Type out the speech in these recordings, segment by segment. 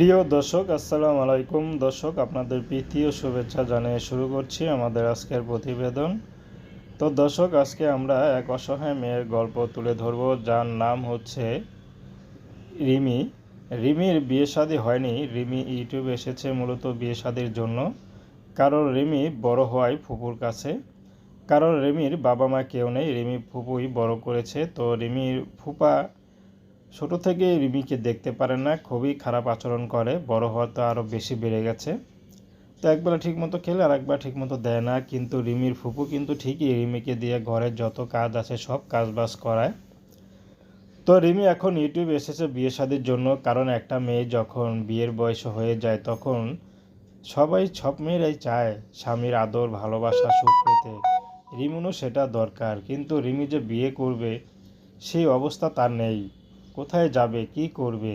প্রিয় দর্শক, আসসালামু আলাইকুম। দর্শক, আপনাদের প্রীতি শুভেচ্ছা জানিয়ে শুরু করছি আমাদের আজকের প্রতিবেদন। তো দর্শক, আজকে আমরা এক অসহায় মেয়ের গল্প তুলে ধরব, যার নাম হচ্ছে রিমি। রিমির বিয়ে শাদী হয়নি, রিমি ইউটিউবে এসেছে মূলত বিয়ে শাদির জন্য। কারণ রিমি বড় হওয়ায় ফুপুর কাছে। কারণ রিমির বাবা মা কেউ নেই, রিমি ফুপুই বড় করেছে। তো রিমির ফুপা ছোট থেকে রিমিকে দেখতে পারে না, খুবই খারাপ আচরণ করে, বড় হওয়া তো আরও বেশি বেড়ে গেছে। তো একবেলা ঠিক মতো খেলে আর একবার ঠিক মতো দেয় না, কিন্তু রিমির ফুপু কিন্তু ঠিকই রিমিকে দিয়ে ঘরের যত কাজ আছে, সব কাজ বাজ করায়। তো রিমি এখন ইউটিউবে এসেছে বিয়ে শাদির জন্য, কারণ একটা মেয়ে যখন বিয়ের বয়স হয়ে যায়, তখন সবাই সব মেয়েরাই চায় স্বামীর আদর, ভালোবাসা, সুখ পেতে। রিমুনও সেটা দরকার, কিন্তু রিমি যে বিয়ে করবে, সেই অবস্থা তার নেই। কোথায় যাবে, কি করবে?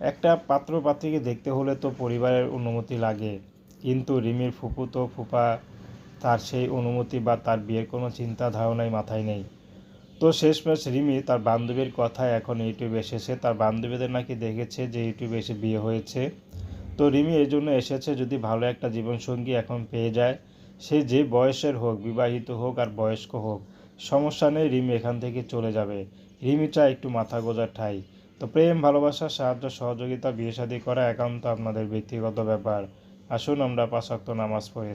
একটা পাত্র পাত্রীকে দেখতে হলে তো পরিবারের অনুমতি লাগে। কিন্তু রিমির ফুপু তো ফুপা, তার সেই অনুমতি বা তার বিয়ের কোনো চিন্তা ধারণাই মাথায় নেই। তো শেষমেশ রিমি তার বান্ধবীর কথায় এখন ইউটিউবে এসেছে। তার বান্ধবীদের নাকি দেখেছে যে ইউটিউবে এসে বিয়ে হয়েছে। তো রিমি এই জন্য এসেছে যদি ভালো একটা জীবনসঙ্গী এখন পেয়ে যায়। সে যে বয়সের হোক, বিবাহিত হোক আর বয়স্ক হোক সমস্যা নেই, রিমি এখান থেকে চলে যাবে। রিমি চায় একটু মাথা গোজার ঠাই। তো প্রেম, ভালোবাসা, সাহায্য, সহযোগিতা, বিয়ে করা একান্ত আপনাদের ব্যক্তিগত ব্যাপার। আসুন আমরা পাশাক্ত নামাজ পড়ে